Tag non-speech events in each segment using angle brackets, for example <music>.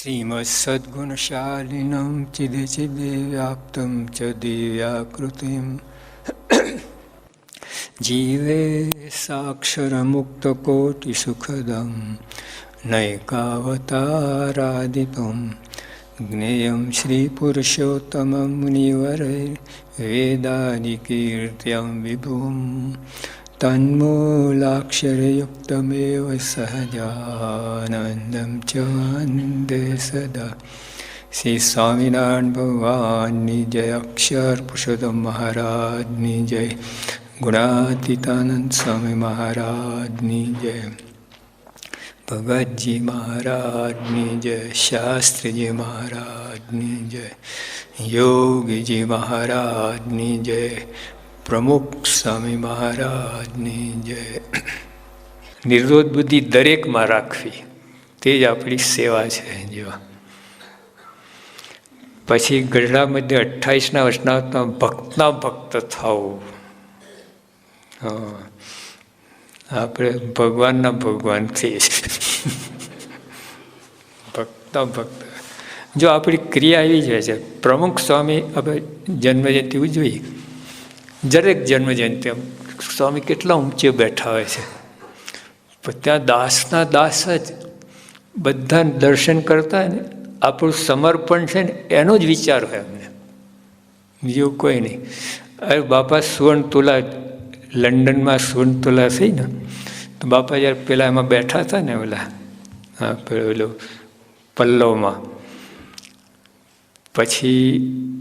શ્રીમત્સદ્ગુણશાલિનમ ચિદે ચિદે વ્યાપ્તમ ચ દિવ્યાકૃતિમ જીવે સાક્ષરમુક્તકોટિસુખદમ નૈકાવતારાદિપમ જ્ઞેયં શ્રીપુરુષોત્તમં મુનિવરે વેદાનિકીર્ત્યં વિભુમ तन्मूलाक्षरयुक्तमेव सहजानन्दं च वन्दे सदा। श्री स्वामिनारायणभगवान् नि जयाक्षरपुरुषोत्तम महाराज्ञी जय गुणातीतानन्दस्वामि महाराज्ञी जय भगवज्जी महाराज्ञी जय शास्त्रीजी महाराज्ञी जययोगीजी महाराज्ञी जय પ્રમુખ સ્વામી મહારાજની જય. નિર્દોષ બુદ્ધિ દરેકમાં રાખવી, તે જ આપણી સેવા છે, જેવા. પછી ગઢડા મધ્ય અઠ્ઠાવીસના વર્ષના ભક્તના ભક્ત થવું આપણે ભગવાનના ભગવાનથી. ભક્તના ભક્ત. જો આપણી ક્રિયા એવી જાય છે, પ્રમુખ સ્વામી આપણે જન્મજયંતિ ઉજવીએ દરેક જન્મજયંતિ સ્વામી કેટલા ઊંચે બેઠા હોય છે. પણ ત્યાં દાસના દાસ જ બધા દર્શન કરતા ને આપણું સમર્પણ છે ને એનો જ વિચાર હોય અમને બીજું કોઈ નહીં. અરે બાપા, સુવર્ણ તુલા લંડનમાં સુવર્ણ તુલા થઈ ને, તો બાપા જ્યારે પેલા એમાં બેઠા હતા ને ઓલા, હા, પેલો પલ્લવમાં, પછી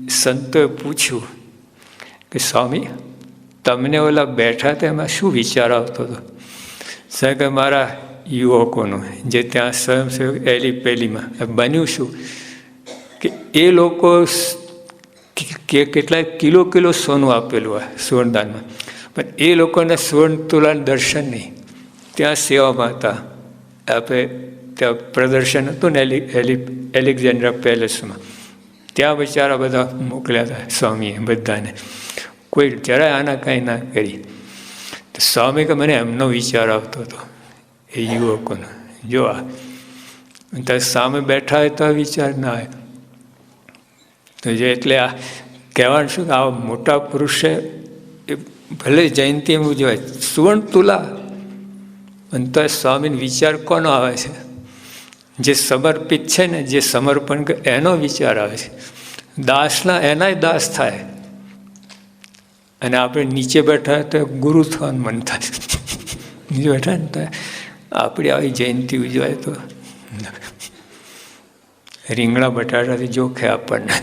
સંતોએ પૂછ્યું કે, સ્વામી, તમને ઓલા બેઠા તેમાં શું વિચાર આવતો હતો? સાહેબ કે મારા યુવકોનું, જે ત્યાં સ્વયંસેવક એલી પેલીમાં બન્યું શું? કે એ લોકો કે કેટલાય કિલો કિલો સોનું આપેલું હોય સુવર્ણદાનમાં. પણ એ લોકોને સુવર્ણ તુલાનું દર્શન નહીં. ત્યાં સેવામાં હતા. આપણે ત્યાં પ્રદર્શન હતું ને એલી એલી, એલેક્ઝાન્ડ્રા પેલેસમાં. ત્યાં બિચારા બધા મોકલ્યા હતા સ્વામીએ બધાને. કોઈ જરાય આના કાંઈ ના કરી. તો સ્વામી કે મને એમનો વિચાર આવતો હતો, એ યુવકોનો. જો આ સામે બેઠા હોય તો વિચાર ના આવે તો જે એટલે આ કહેવાનું શું કે આવા મોટા પુરુષે એ ભલે જયંતિ ઉજવાય સુવર્ણ તુલા. અને તો સ્વામીનો વિચાર કોનો આવે છે? જે સમર્પિત છે ને, જે સમર્પણ એનો વિચાર આવે છે. દાસના એનાય દાસ થાય. અને આપણે નીચે બેઠા તો ગુરુ થવાનું મન થાય. નીચે બેઠા ને તો આપણી આવી જયંતિ ઉજવાય તો રીંગણા બટાટાથી જોખે આપણને.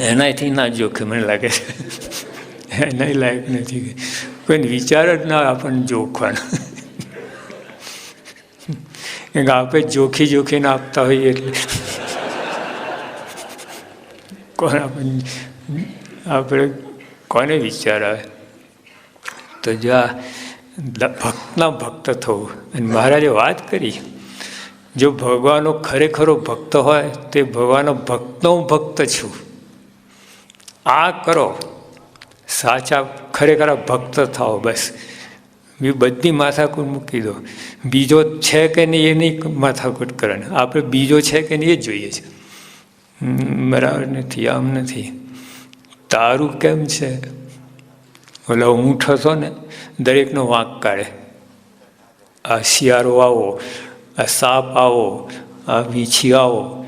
એનાથી ના જોખે મને લાગે છે. એનાય લાયક નથી કોઈને વિચાર જ ના આપણને જોખવાનો. કે આપણે જોખી જોખીને આપતા હોઈએ એટલે. કોણ આપણને આપણે કોને વિચાર? આવે તો જો આ ભક્તના ભક્ત થવું અને મહારાજે વાત કરી. જો ભગવાનનો ખરેખરો ભક્ત હોય, તે ભગવાનનો ભક્તનો હું ભક્ત છું. આ કરો. સાચા, ખરેખર ભક્ત થાઓ બસ. બી બધી માથાકૂટ મૂકી દો. બીજો છે કે નહીં એ નહીં માથાકૂટ કરે આપણે બીજો છે કે નહીં એ જોઈએ છે. બરાબર નથી, આમ નથી. તારું કેમ છે? ઓલો હું હતો ને, દરેકનો વાંક કાઢે. આ શિયાળો આવો, આ સાપ આવો, આ વીછી આવો,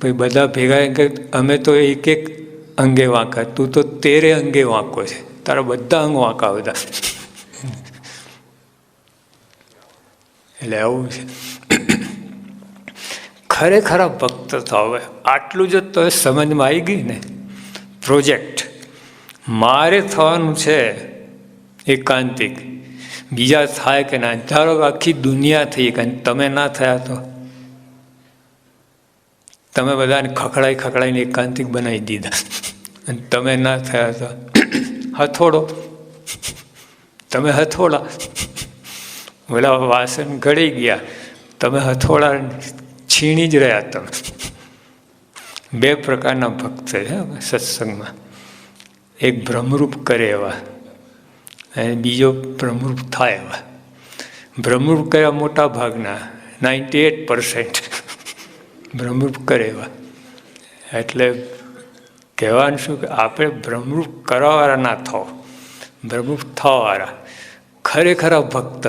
પછી બધા ભેગા અમે તો એક એક અંગે વાંકા તું તો તેરે અંગે વાંકો છે. તારા બધા અંગ વાંકા બધા. એટલે આવું છે. ખરેખર ભક્ત થાવ આટલું જ તો સમજમાં આવી ગઈ ને. પ્રોજેક્ટ. મારે થવાનું છે એકાંતિક. બીજા થાય કે ના? ધારો આખી દુનિયા થઈ કે તમે ના થયા તો? તમે બધાને ખખડાઈ ખખડાઈને એકાંતિક બનાવી દીધા. અને તમે ના થયા તો? હથોડો. તમે હથોડા. ઓલા વાસણ ઘડી ગયા. તમે હથોડા છીણી જ રહ્યા તમે. બે પ્રકારના ભક્ત છે સત્સંગમાં. એક ભ્રમરૂપ કરે એવા અને બીજો ભ્રમરૂપ થાય એવા. ભ્રમરૂપ કર્યા મોટા ભાગના, નાઇન્ટી એટ પર્સન્ટ ભ્રમરૂપ <laughs> કરે એવા. એટલે કહેવાનું શું કે આપણે ભ્રમરૂપ કરવાવાળા ના થાવ. ભ્રમરૂપ થવાવાળા. ખરેખર ભક્ત,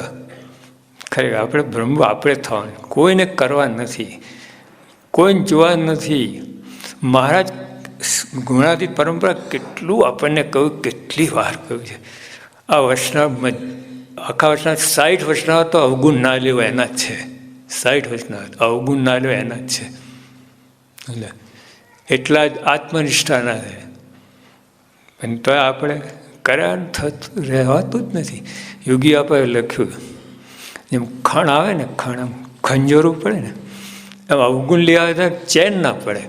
ખરેખર આપણે ભ્રમરૂપ આપણે થવાનું. કોઈને કરવા નથી. કોઈને જોવા નથી. મહારાજ, ગુણાતીત પરંપરા કેટલું આપણને કહ્યું, કેટલી વાર કહ્યું છે. આ વૈષ્ણવ આખા વર્ષના સાઠ વર્ષના તો અવગુણ ના લેવા એના જ છે. સાઠ વર્ષના, અવગુણ ના લેવા એના જ છે. એટલે એટલા જ આત્મનિષ્ઠાના છે. પણ તો આપણે કર્યા થતું, રહેવાતું જ નથી. યોગી આપણે લખ્યું, જેમ ખણ આવે ને, ખણ આમ ખંજોરું પડે ને, એમ અવગુણ લેવા ચેન ના પડે.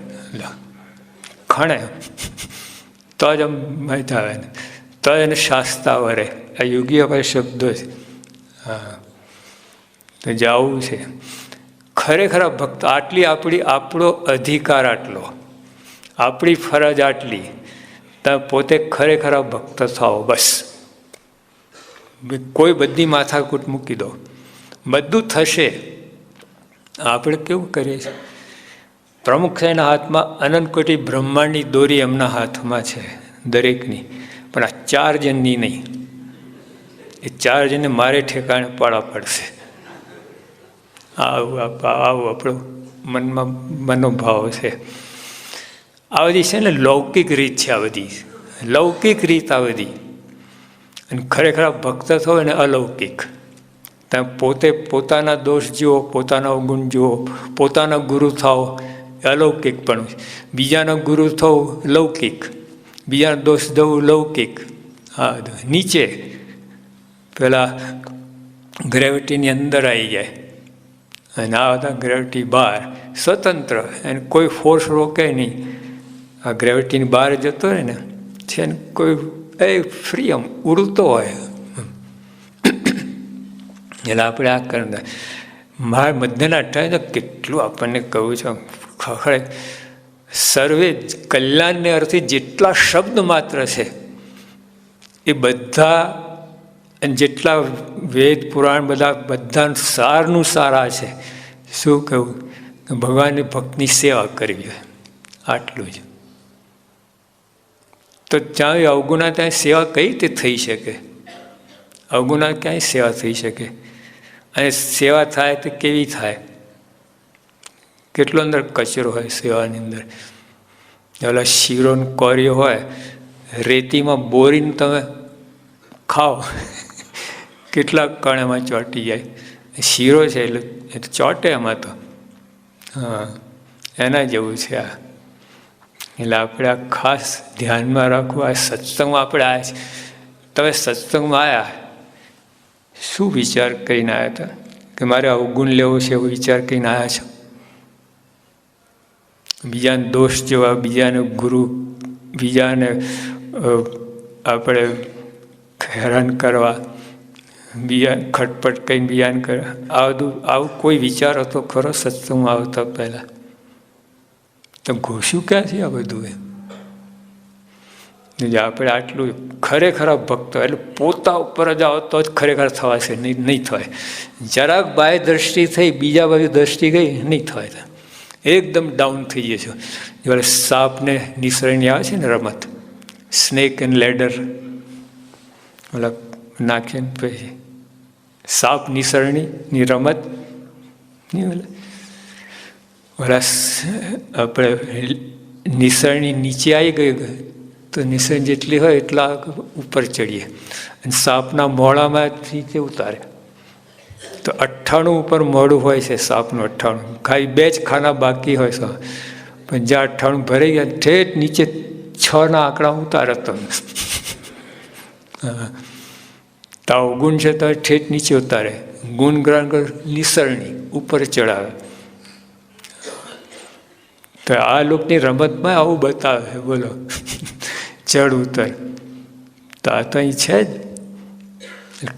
ખણે. તો જ આમ મહેતા આવે ને તો જ એને શાસ્તા વરે. આ યોગી આપણે શબ્દો છે. હા. તો જવું છે. ખરેખર ભક્ત આટલી આપણી, આપણો અધિકાર આટલો. આપણી ફરજ આટલી. તમે પોતે ખરેખર ભક્ત થાઓ બસ. કોઈ બધી માથાકૂટ મૂકી દો. બધું થશે. આપણે કેવું કરીએ છીએ? પ્રમુખ એના હાથમાં અનંત કોટી બ્રહ્માંડની દોરી એમના હાથમાં છે, દરેકની. પણ આ ચાર જણની નહીં. એ ચાર જણને મારે ઠેકાણે પાડવા પડશે. આવું આવું આપણું મનમાં મનોભાવ છે. આ બધી છે ને લૌકિક રીત છે આ બધી. લૌકિક રીત આ બધી. અને ખરેખર ભક્ત થયો ને અલૌકિક. તમે પોતે પોતાના દોષ જુઓ, પોતાનો ગુણ જુઓ, પોતાના ગુરુ થાઓ અલૌકિક પણ બીજાનો ગુરુ થવું લૌકિક. બીજાનો દોષ દઉં લૌકિક. હા નીચે પેલા ગ્રેવિટીની અંદર આવી જાય. અને આ હતા ગ્રેવિટી બહાર. સ્વતંત્ર. એને કોઈ ફોર્સ રોકે નહીં. આ ગ્રેવિટીની બહાર જતો હોય ને, છે ને કોઈ, એ ફ્રી આમ ઉડતો હોય. એટલે આપણે આ કરતા મારા મધ્યના અઠાવીસ કેટલું આપણને કહું છું સર્વે કલ્યાણને અર્થે જેટલા શબ્દ માત્ર છે, એ બધા જેટલા વેદ, પુરાણ બધા બધા સારનું સારા છે. શું કહું? ભગવાનની ભક્તની સેવા કરવી હોય. આટલું જ. તો ત્યાં અવગુણા ત્યાં સેવા કઈ રીતે થઈ શકે? અવગુણા ક્યાંય સેવા થઈ શકે? અને સેવા થાય તો કેવી થાય? કેટલો અંદર કચરો હોય સેવાની અંદર? ઓલા શીરો કોરિયો હોય, રેતીમાં બોરીને તમે ખાઓ કેટલા કણેમાં ચોંટી જાય. શીરો છે એટલે એ તો ચોંટે એમાં તો. હા, એના જેવું છે આ. એટલે આપણે આ ખાસ ધ્યાનમાં રાખવું, આ સત્સંગમાં આપણે છે. તમે સત્સંગમાં આવ્યા શું વિચાર કરીને આવ્યા હતા? કે મારે અવગુણ લેવો છે એવો વિચાર કરીને આવ્યા છો? બીજાને દોષ જેવા, બીજાને ગુરુ, બીજાને આપણે હેરાન કરવા, બીજા ખટપટ કંઈ બીજાને કરવા આ બધું, આવું કોઈ વિચાર હતો ખરો સત્સંગમાં આવતા પહેલાં? તો ઘોષ્યું ક્યાંથી આ બધું એમ? આપણે આટલું ખરેખર ભક્તો, એટલે પોતા ઉપર જ આવો તો જ ખરેખર થવાશે, નહીં નહીં થાય. જરાક બાય દ્રષ્ટિ થઈ, બીજા બાજુ દ્રષ્ટિ ગઈ, નહીં થાય. એકદમ ડાઉન થઈ જશે. જ્યારે સાપને નિસરણી આવે છે ને રમત. સ્નેક એન્ડ લેડર ઓલા નાખીને પછી. સાપ નિસરણીની રમત. નહીં ઓલા આપણે નિસરણી નીચે આવી ગઈ તો નિસરણ જેટલી હોય એટલા ઉપર ચડીએ. અને સાપના મોડામાંથી તે ઉતારે. તો અઠ્ઠાણું ઉપર મોડું હોય છે સાપનું અઠ્ઠાણું. ખાલી બે જ ખાના બાકી હોય છે. પણ જ્યાં અઠ્ઠાણું ભરાઈ ગયા, ઠેઠ નીચે છ ના આંકડા ઉતારે તમે તાવ ગુણ છે તો ઠેઠ નીચે ઉતારે. ગુણ ગ્રહણ નિસરણી, ઉપર ચડાવે. તો આ લોકની રમતમાં આવું બતાવે, બોલો. ચડ ઉતર. તો આ તો અહીં છે જ.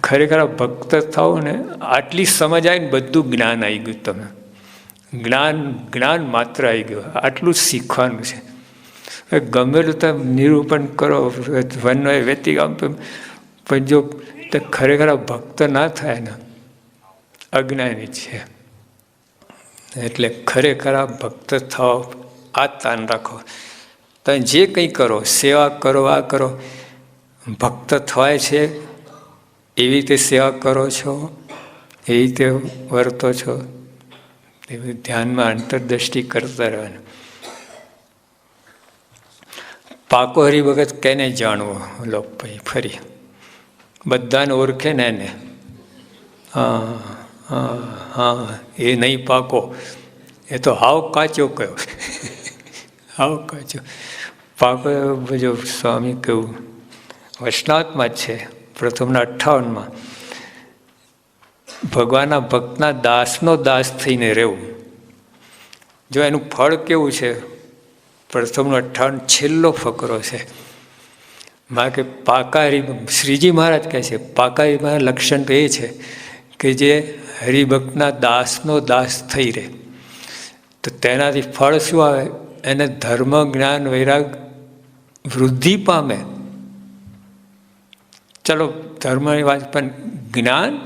ખરેખર ભક્ત થાવ ને આટલી સમજ આવીને બધું જ્ઞાન આવી ગયું તમે. જ્ઞાન જ્ઞાન માત્ર આવી ગયું. આટલું શીખવાનું છે. ગમેલું તમે નિરૂપણ કરો, વનનો વ્યતિક આમ પણ જો તે ખરેખર ભક્ત ના થાય ને, અજ્ઞાની છે. એટલે ખરેખર આ ભક્ત થાવ આ તાન રાખો. તમે જે કંઈ કરો, સેવા કરો, આ કરો, ભક્ત થવાય છે એવી રીતે સેવા કરો છો? એવી રીતે વર્તો છો? એવી ધ્યાનમાં અંતરદ્રષ્ટિ કરતા રહેવાનું. પાકો હરિભગત કેને જાણવો લોક ભાઈ ફરી. બધાને ઓળખે ને એને? હા હા હા. એ નહીં પાકો. એ તો હાવ કાચો કયો. હાવ કાચો. પાકો જો સ્વામી કહ્યું વૈષ્ણવમાં જ છે. પ્રથમના અઠ્ઠાવનમાં, ભગવાનના ભક્તના દાસનો દાસ થઈને રહેવું. જો એનું ફળ કેવું છે? પ્રથમનો અઠ્ઠાવન છેલ્લો ફકરો છે. માં કે પાકારી, શ્રીજી મહારાજ કહે છે પાકારીમાં લક્ષણ તો એ છે કે જે હરિભક્તના દાસનો દાસ થઈ રહે. તો તેનાથી ફળ શું આવે? એને ધર્મ, જ્ઞાન, વૈરાગ વૃદ્ધિ પામે. ચલો ધર્મની વાત, પણ જ્ઞાન?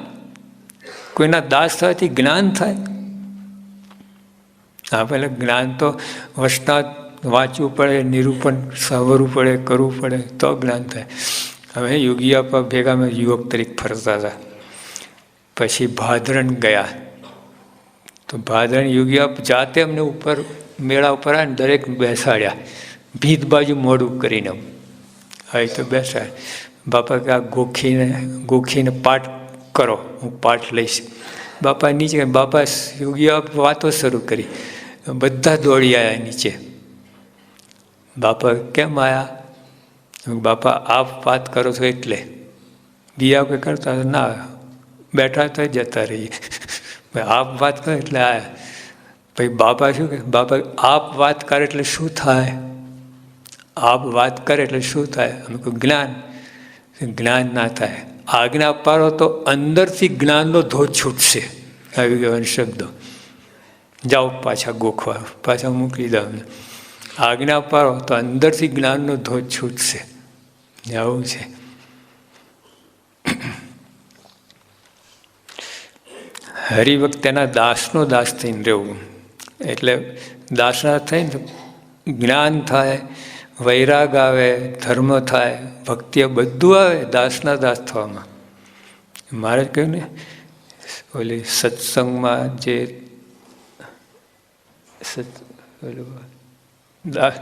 કોઈના દાસ થવાથી જ્ઞાન થાય? હા, પહેલે જ્ઞાન તો વસતા વાંચવું પડે, નિરૂપણ સાંભળવું પડે, કરવું પડે, તો જ્ઞાન થાય. હવે યોગી આપવા ભેગા મેં યુવક તરીકે ફરતા હતા. પછી ભાદરણ ગયા. તો ભાદરણ યોગી આપ જાતે અમને ઉપર, મેળા ઉપર આવે દરેક બેસાડ્યા. ભીત બાજુ મોડું કરીને. હવે તો બેસાડ બાપા કે આ ગોખીને ગોખીને પાઠ કરો, હું પાઠ લઈશ. બાપા નીચે બાપા યોગી, આપ વાતો શરૂ કરી. બધા દોડી આવ્યા નીચે. બાપા કેમ આવ્યા બાપા, આપ વાત કરો છો એટલે. બીજા કોઈ કરતા ના, બેઠા તો જતા રહીએ. આપ વાત કરો એટલે આયા. પછી બાપા શું કે, બાપા, આપ વાત કરે એટલે શું થાય? આપ વાત કરે એટલે શું થાય? અમે કોઈ જ્ઞાન. જ્ઞાન ના થાય. આજ્ઞા પાડો તો અંદરથી જ્ઞાનનો ધોધ છૂટશે. આવી ગયો શબ્દો. જાઓ પાછા ગોખવા, પાછા મૂકી દો આજ્ઞા પાડો તો અંદરથી જ્ઞાનનો ધોધ છૂટશે. આવું છે. હરિભક્ત એના દાસનો દાસ થઈને રહેવું. એટલે દાસના થઈને જ્ઞાન થાય વૈરાગ આવે ધર્મ થાય ભક્તિ બધું આવે દાસના દાસ થવામાં. મારે કહ્યું ને ઓલી સત્સંગમાં જે સત દાસ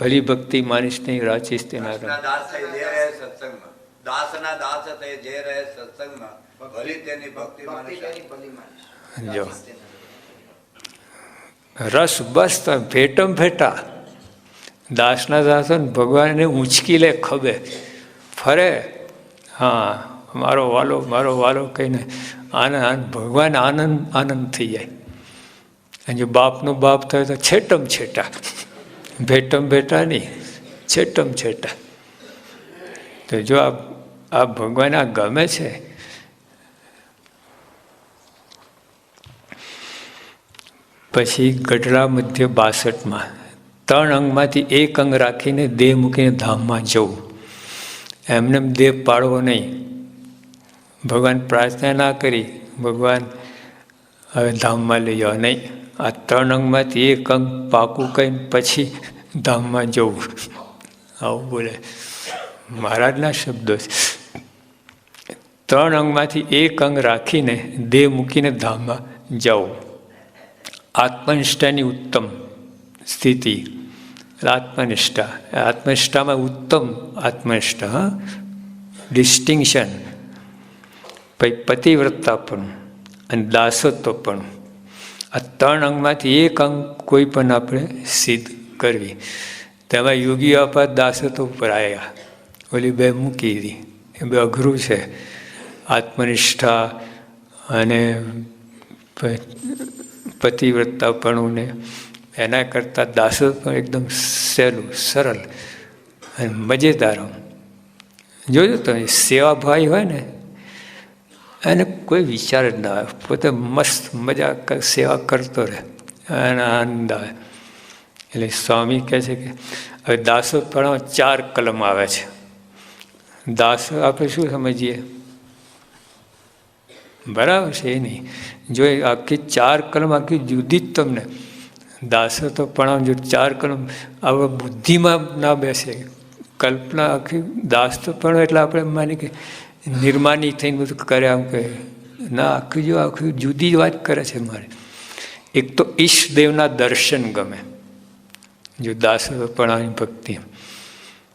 ભલી ભક્તિ માનીશ નહીં રાચીશ તેના દાસના દાસ જે રહે સત્સંગમાં. દાસના દાસ થઈ જે રહે સત્સંગમાં ભલી તેની ભક્તિ માને જો. રસ બસ તો ભેટમ ભેટા. દાસના દાસન ભગવાનને ઊંચકી લે ખબે ફરે. હા, મારો વાલો મારો વાલો કહીને આનંદ ભગવાન આનંદ આનંદ થઈ જાય. અને જો બાપનો બાપ થયો તો છેટમ છેટા. ભેટમ ભેટા નહીં, છેટમ છેટા. તો જો આ આ ભગવાન આ ગમે છે, પછી ગઢડા મધ્ય બાસઠમાં ત્રણ અંગમાંથી એક અંગ રાખીને દેહ મૂકીને ધામમાં જવું. એમને દેહ પાડવો નહીં. ભગવાન પ્રાર્થના ના કરી, ભગવાન હવે ધામમાં લઈ જાઓ. નહીં, આ ત્રણ અંગમાંથી એક અંગ પાકું કહીને પછી ધામમાં જવું. આવું બોલે. મહારાજના શબ્દો છે. ત્રણ અંગમાંથી એક અંગ રાખીને દેહ મૂકીને ધામમાં જવું આત્મનિષ્ઠાની ઉત્તમ. સ્થિતિ આત્મનિષ્ઠા આત્મનિષ્ઠામાં ઉત્તમ આત્મનિષ્ઠા ડિસ્ટિંક્શન પછી પતિવ્રતા પણ અને દાસત્વ પણ આ ત્રણ અંગમાંથી એક અંગ કોઈ પણ આપણે સિદ્ધ કરવી તેમાં યોગી આપા દાસત્વ ઉપર આવ્યા ઓલી બે મૂકી હતી એ બે અઘરું છે આત્મનિષ્ઠા અને પતિવ્રતાપણું ને એના કરતાં દાસત્વ એકદમ સહેલું, સરળ અને મજેદાર જોજો તમે, સેવાભાઈ હોય ને, એને કોઈ વિચાર જ ના આવે. પોતે મસ્ત મજા સેવા કરતો રહે અને આનંદ આવે. એટલે સ્વામી કહે છે કે, હવે દાસો પણ ચાર કલમ આવે છે. દાસ આપણે શું સમજીએ? બરાબર છે એ નહીં. જો આખી ચાર કલમ, આખી જુદી જ તમને દાસો તો પણ જો ચાર કલમ હવે બુદ્ધિમાં ના બેસે. કલ્પના આખી દાસ તો પણ એટલે આપણે માની કે નિર્માની થઈને બધું કરે આમ કે ના, આખી જો આખી જુદી વાત કરે છે મારે. એક તો ઈષ્ટદેવના દર્શન ગમે. જો દાસપણાની ભક્તિ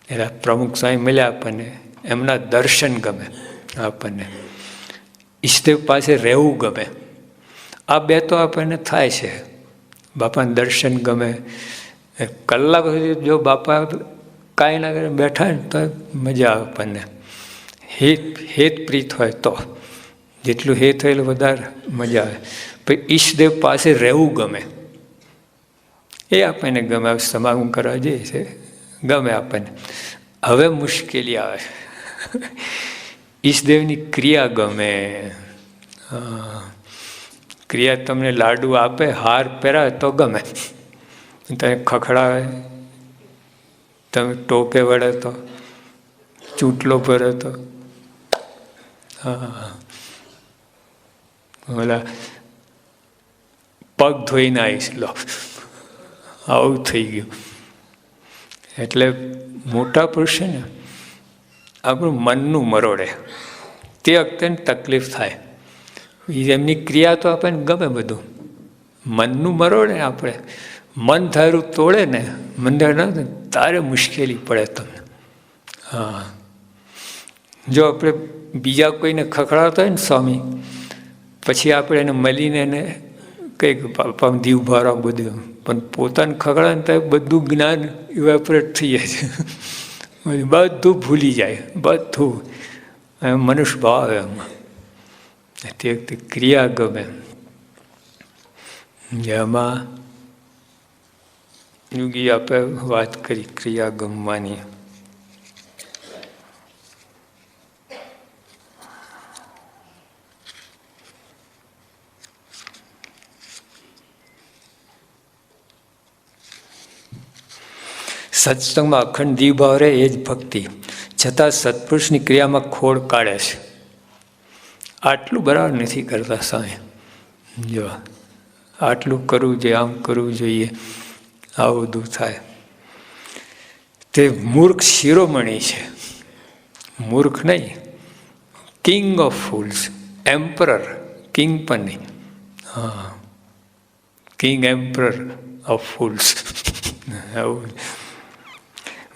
એના પ્રમુખ સ્વામી મળ્યા આપણને, એમના દર્શન ગમે આપણને. ઈષ્ટદેવ પાસે રહેવું ગમે. આ બે તો આપણને થાય છે. બાપાના દર્શન ગમે. કલાક સુધી જો બાપા કાંઈ ના કરે, બેઠા ને તો મજા આવે આપણને. હેત હેત પ્રીત હોય તો. જેટલું હેત હોય એટલું વધારે મજા આવે. પછી ઈષ્ટદેવ પાસે રહેવું ગમે. એ આપણને ગમે. સમાગમ કરવા જઈએ છે. ગમે આપણને. હવે મુશ્કેલી આવે. ઈષ્ટદેવની ક્રિયા ગમે. ક્રિયા તમને લાડુ આપે, હાર પહેરાવે તો ગમે. તમે ખખડાવે, તમે ટોપે વળે તો ચૂંટલો ભરે તો હા. ઓલા, પગ ધોઈને આવીશ, લો. આવું થઈ ગયું. એટલે મોટા પુરુષ છે ને, આપણું મનનું મરોડે. તે વખતે તકલીફ થાય. એમની ક્રિયા તો આપણને ગમે બધું. મનનું મરોડે આપણે. મન ધારું તોડે ને મંદિર ના તારે મુશ્કેલી પડે તમને. હા. જો આપણે બીજા કોઈને ખખડાવતા હોય ને સ્વામી, પછી આપણે એને મળીને એને કંઈક બાપા દીવ ભારા બધું. પણ પોતાને ખગડા ને તો બધું જ્ઞાન ઇવેપરેટ થઈ જાય છે. <laughs> બધું ભૂલી જાય, બધું. મનુષ્ય ભાવ એમાં. તે ક્રિયા ગમે જેમાં યુગી આપે વાત કરી ક્રિયા ગમવાની સત્સંગમાં અખંડ દીવ ભાવ રહે એ જ ભક્તિ. છતાં સત્પુરુષની ક્રિયામાં ખોડ કાઢે છે. આટલું બરાબર નથી કરતા સાંય જો, આટલું કરવું જોઈએ, આમ કરવું જોઈએ, આવું બધું થાય. તે મૂર્ખ શિરોમણી છે. મૂર્ખ નહીં king of fools emperor king પણ નહીં. હા કિંગ એમ્પરર ઓફ ફૂલ્સ આવું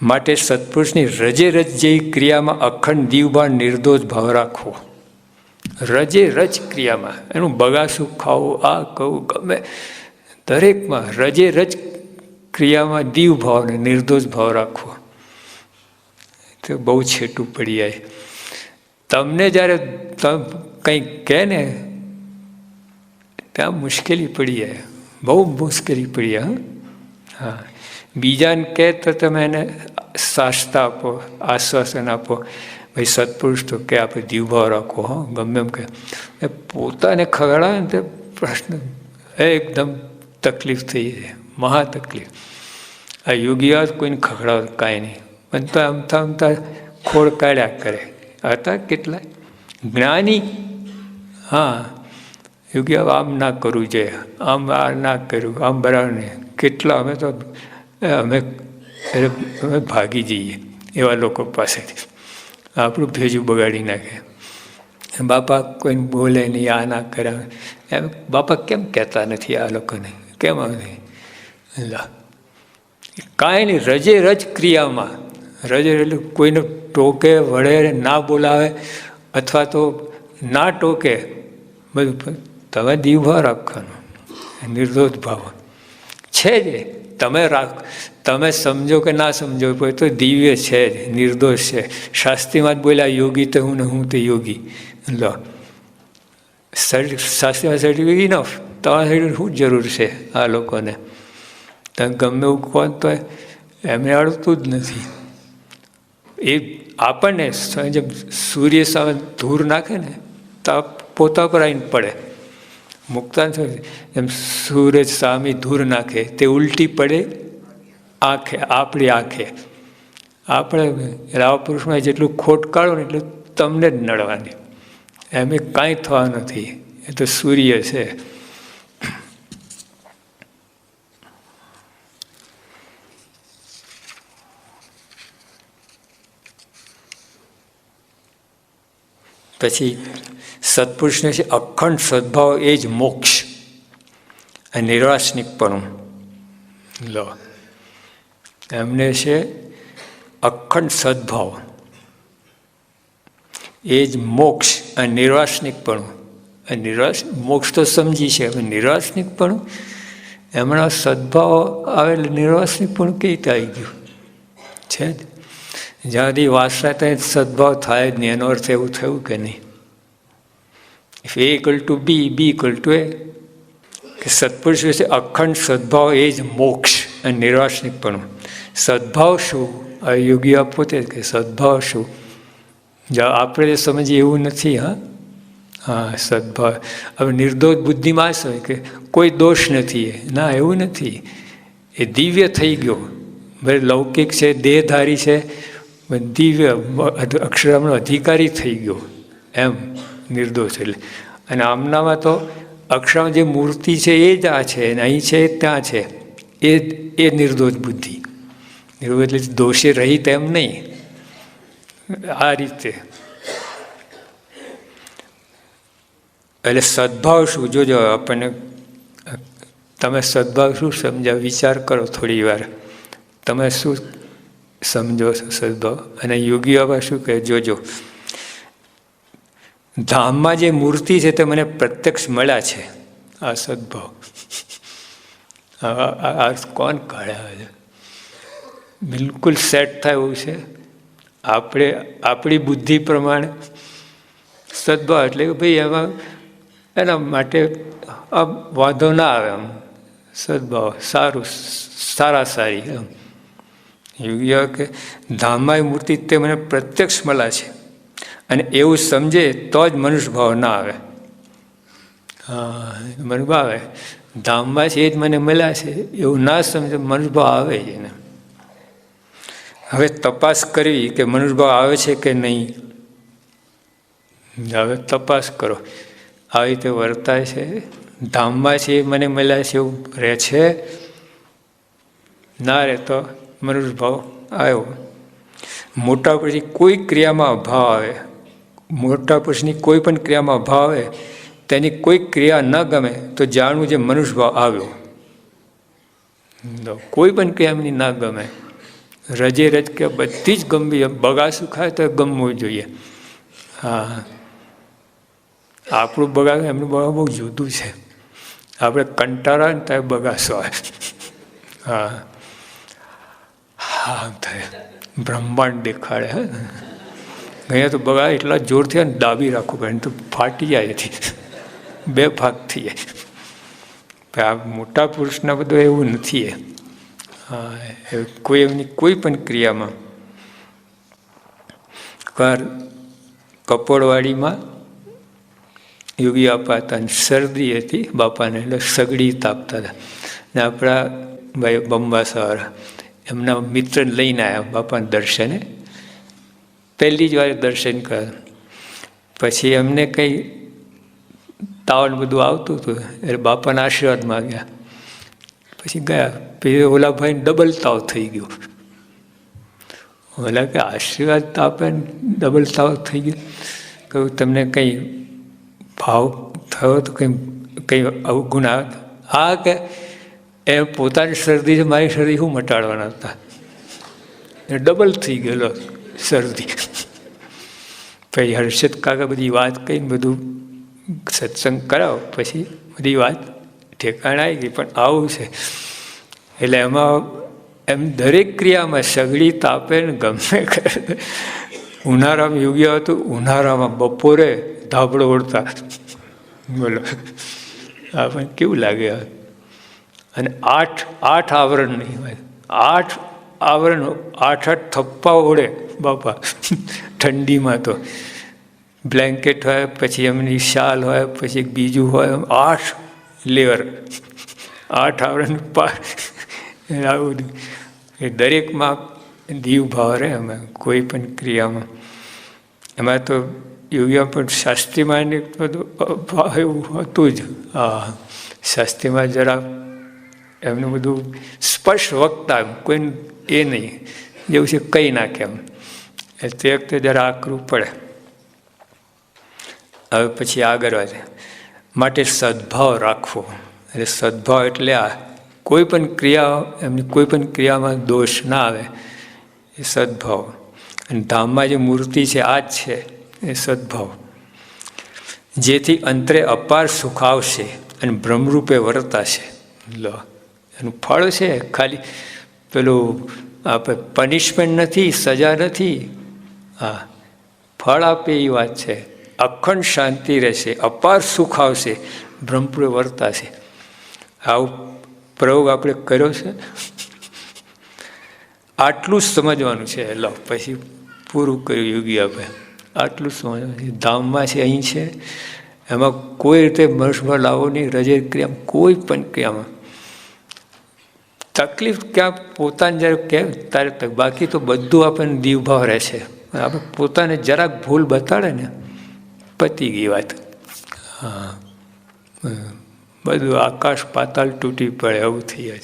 માટે સત્પુરુષની રજે રજ જેવી ક્રિયામાં અખંડ દીવભાન નિર્દોષ ભાવ રાખવો. રજે રજ ક્રિયામાં. એનું બગાસું ખાવું, આ કહું ગમે. દરેકમાં રજે રજ ક્રિયામાં દીવ ભાવને નિર્દોષ ભાવ રાખવો. તો બહુ છેટું પડી જાય. તમને જ્યારે કંઈક કહે ને, ત્યાં મુશ્કેલી પડી જાય. બહુ મુશ્કેલી પડી જાય, હા? બીજાને કહે તો તમે એને શાસ્તા આપો, આશ્વાસન આપો. ભાઈ સત્પુરુષ તો કે આપણે જીવભાવ રાખો, હો? ગમે એમ કે પોતાને ખગડાવે ને તે પ્રશ્ન એકદમ તકલીફ થઈ જાય, મહા તકલીફ. આ યોગીઓ કોઈને ખગડાવ કાંઈ નહીં. પણ તો આમતા આમતા ખોળ કાઢ્યા કરે. હતા કેટલા જ્ઞાની? હા. યોગી આમ ના કરવું જોઈએ. આમ આ ના કર્યું, આમ બરાબર નહીં. કેટલા અમે તો, અમે અમે ભાગી જઈએ એવા લોકો પાસેથી. આપણું ભેજું બગાડી નાખે. બાપા કોઈને બોલે નહીં, આ ના કરાવે એમ બાપા કેમ કહેતા નથી આ લોકોને? કેમ લા. કાંઈ નહીં, રજે રજ ક્રિયામાં. રજે એટલે કોઈને ટોકે, વળે, ના બોલાવે અથવા તો ના ટોકે. બધું તમે દીવભાવ રાખવાનો. નિર્દોષ ભાવ. છે જ તમે રાખ, તમે સમજો કે ના સમજો તો દિવ્ય છે, નિર્દોષ છે. શાસ્ત્રીમાં જ બોલ્યા, યોગી તો હું ને હું તો યોગી. લો. શાસ્ત્રીમાં સર્ટિફિકેટ ઇનફ તમારા સર્ટિફિકેટ શું જરૂર છે આ લોકોને? તમે ગમે એવું કહો તો એમને અડતું જ નથી. એ આપણને જેમ સૂર્ય સામે ધૂર નાખે ને, તો પોતા પર આવીને પડે. મુક્તાન એમ સૂરજ સામી ધૂર નાખે, તે ઉલટી પડે આંખે, આપણી આંખે. આપણે રાવ પુરુષમાં જેટલું ખોટ કાઢો ને એટલું તમને જ નડવાની. એમે કાંઈ થવા નથી. એ તો સૂર્ય છે. પછી સત્પુરુષને છે અખંડ સદભાવ એ જ મોક્ષ. અને નિર્વાસનિકપણું લો. એમને છે અખંડ સદભાવ. એ જ મોક્ષ અને નિર્વાસનિકપણું અને નિર્વાસ મોક્ષ તો સમજી છે હવે નિર્વાસનિકપણું એમના સદભાવ આવે એટલે નિર્વાસનિકપણું રીતે આવી ગયું? છે જ. જ્યાં સુધી વાસના ત્યાં સદભાવ થાય જ નહીં. એનો અર્થ એવું થયું કે નહીં? If A equal to B B equal to A કે સત્પુરુષ વિશે અખંડ સદભાવ એ જ મોક્ષ અને નિર્વાસનિકપણું સદભાવ શું આ યોગીઓ પોતે કે સદભાવ શું આપણે સમજીએ એવું નથી હા હા સદભાવ હવે નિર્દોષ બુદ્ધિમાં શું કે કોઈ દોષ નથી ના એવું નથી એ દિવ્ય થઈ ગયો ભલે લૌકિક છે દેહધારી છે દિવ્ય અક્ષરામનો અધિકારી થઈ ગયો એમ નિર્દોષ એટલે. અને આમનામાં તો અક્ષરમાં જે મૂર્તિ છે એ જ આ છે અને અહીં છે ત્યાં છે. એ એ નિર્દોષ બુદ્ધિ. નિર્દોષ એટલે દોષે રહી તેમ નહીં. આ રીતે. એટલે સદભાવ શું? જોજો, આપણને તમે સદભાવ શું સમજા વિચાર કરો થોડી વાર. તમે શું સમજો સદભાવ? અને યોગીઓમાં શું કહે? જોજો. ધામમાં જે મૂર્તિ છે તે મને પ્રત્યક્ષ મળ્યા છે. આ સદભાવ આ કોણ કાઢ્યા છે બિલકુલ સેટ થાય એવું છે. આપણે આપણી બુદ્ધિ પ્રમાણે સદભાવ એટલે કે ભાઈ એમાં એના માટે આ વાંધો ના આવે એમ સદભાવ સારું, સારા સારી એમ. યોગ્ય કે ધામમાં મૂર્તિ તે મને પ્રત્યક્ષ મળ્યા છે. અને એવું સમજે તો જ મનુષ્ય ભાવ ના આવે. હા. મનુષ્ય ભાવ આવે. ધામમાં છે એ જ મને મળ્યા છે. એવું ના સમજે મનુષ્યભાવ આવે જ એને. હવે તપાસ કરવી કે મનુષ્યભાવ આવે છે કે નહીં? હવે તપાસ કરો. આવી રીતે વર્તાય છે. ધામમાં છે મને મળ્યા છે એવું રહે છે. ના રહે તો મનુષ્યભાવ આવ્યો. મોટા પછી કોઈ ક્રિયામાં અભાવ આવે. મોટા પુરુષની કોઈ પણ ક્રિયામાં ભાવ તેની કોઈ ક્રિયા ન ગમે, તો જાણવું જે મનુષ્ય ભાવ આવ્યો કોઈ પણ ક્રિયા એમની ના ગમે. રજે રજ કે બધી જ ગમવી બગાસું ખાય તો ગમવું જોઈએ. હા. આપણું બગા એમનું બગા બહુ જુદું છે. આપણે કંટાળા ને ત્યારે બગાસો આવે હા. હા, થાય. બ્રહ્માંડ દેખાડે, હે. અહીંયા તો બગા એટલા જોરથી અને દાબી રાખવું પડે તો ફાટી જાય એથી. બે ભાગ થઈ જાય આ મોટા પુરુષના બધું એવું નથી એ. કોઈ એમની કોઈ પણ ક્રિયામાં. કાર કપોળવાડીમાં યોગી આપા હતા શરદી હતી, બાપાને એટલે સગડી તાપતા હતા. ને આપણા ભાઈ બંબાસાવાળા, એમના મિત્રને લઈને આવ્યા બાપાના દર્શને. પહેલી જ વાર દર્શન કર. પછી એમને કંઈ તાવન બધું આવતું હતું. એટલે બાપાના આશીર્વાદ માગ્યા પછી ગયા. પછી ઓલા ડબલ તાવ થઈ ગયો. ઓલા કે આશીર્વાદ તાપે ડબલ તાવ થઈ ગયો. કહ્યું તમને કંઈ ભાવ થયો તો કંઈ કંઈ અવગુણ આવે હા કે એ પોતાની શરદી મારી શરદી શું મટાડવાના હતા. ડબલ થઈ ગયેલો શરદી. પછી હર્ષદ કાકા બધી વાત કહીને બધું સત્સંગ કરાવો, પછી બધી વાત ઠેકાણ આવી ગઈ, પણ આવું છે. એટલે એમાં એમ દરેક ક્રિયામાં સગડી તાપે ને ગમે ઉનાળામાં યોગ્ય હતું, ઉનાળામાં બપોરે ધાબળો ઓળતા બોલો, આપણને કેવું લાગે? અને આઠ આઠ આવરણ નહીં હોય. આઠ આવરણ આઠ આઠ થપ્પા ઓળે બાપા, ઠંડીમાં તો બ્લેન્કેટ હોય, પછી એમની શાલ હોય, પછી બીજું હોય આઠ લેવર. આઠ આવરણ પા આવું એ દરેકમાં દીવ ભાવ રહે અમે કોઈ પણ ક્રિયામાં. એમાં તો યોગીમાં પણ શાસ્ત્રીમાં બધું એવું હતું જ. હા. શાસ્ત્રીમાં જરા એમનું બધું સ્પષ્ટ વક્તા કોઈ એ નહીં. જેવું છે કહી નાખે એમ એ તે વખતે જરા આકરું પડે. હવે પછી આગળ વધે. માટે સદભાવ રાખવો. એટલે સદભાવ એટલે આ કોઈ પણ ક્રિયા, એમની કોઈ પણ ક્રિયામાં દોષ ના આવે, એ સદભાવ. અને ધામમાં જે મૂર્તિ છે, આ જ છે, એ સદભાવ. જેથી અંતરે અપાર સુખ આવશે અને બ્રહ્મરૂપે વર્તાશે. લો. એનું ફળ છે. ખાલી પેલું આપણે પનિશમેન્ટ નથી, સજા નથી. હા, ફળ આપે એ વાત છે. અખંડ શાંતિ રહેશે, અપાર સુખ આવશે બ્રહ્મપુરે વર્તાશે આવું પ્રયોગ આપણે કર્યો છે? આટલું જ સમજવાનું છે. લો, પછી પૂરું કર્યું યોગી આપણે આટલું જ સમજવાનું છે. ધામમાં છે, અહીં છે. એમાં કોઈ રીતે મર્ષમાં લાવો નહીં રજે ક્રિયામાં કોઈ પણ ક્રિયામાં. તકલીફ ક્યાં પોતાને જ્યારે કે ત્યારે બાકી તો બધું આપણને દીવભાવ રહે છે. આપણે પોતાને જરાક ભૂલ બતાડે ને, પતી ગઈ વાત. હા. બધું આકાશ પાતાલ તૂટી પડે એવું થઈ જાય